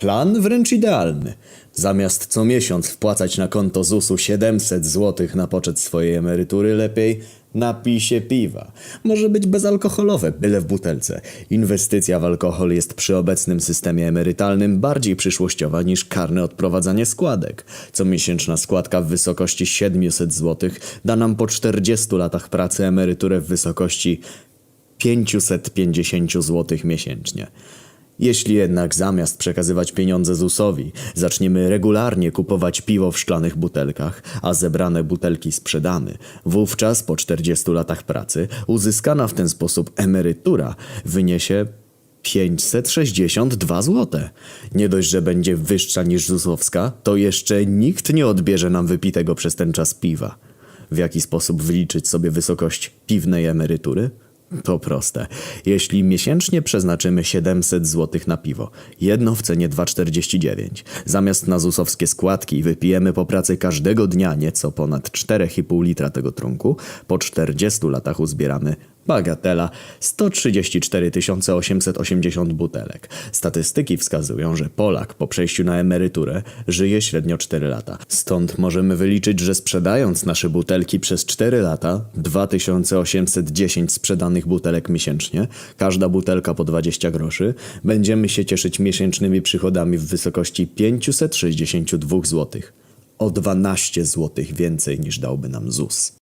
Plan wręcz idealny. Zamiast co miesiąc wpłacać na konto ZUS-u 700 zł na poczet swojej emerytury, lepiej napij się piwa. Może być bezalkoholowe, byle w butelce. Inwestycja w alkohol jest przy obecnym systemie emerytalnym bardziej przyszłościowa niż karne odprowadzanie składek. Comiesięczna składka w wysokości 700 zł da nam po 40 latach pracy emeryturę w wysokości 550 zł miesięcznie. Jeśli jednak zamiast przekazywać pieniądze ZUS-owi, zaczniemy regularnie kupować piwo w szklanych butelkach, a zebrane butelki sprzedamy, wówczas po 40 latach pracy uzyskana w ten sposób emerytura wyniesie 562 zł. Nie dość, że będzie wyższa niż ZUS-owska, to jeszcze nikt nie odbierze nam wypitego przez ten czas piwa. W jaki sposób wyliczyć sobie wysokość piwnej emerytury? To proste. Jeśli miesięcznie przeznaczymy 700 zł na piwo, jedno w cenie 2,49, zamiast na zusowskie składki wypijemy po pracy każdego dnia nieco ponad 4,5 litra tego trunku, po 40 latach uzbieramy bagatela 134 880 butelek. Statystyki wskazują, że Polak po przejściu na emeryturę żyje średnio 4 lata. Stąd możemy wyliczyć, że sprzedając nasze butelki przez 4 lata, 2810 sprzedanych butelek miesięcznie, każda butelka po 20 groszy, będziemy się cieszyć miesięcznymi przychodami w wysokości 562 zł. O 12 zł więcej niż dałby nam ZUS.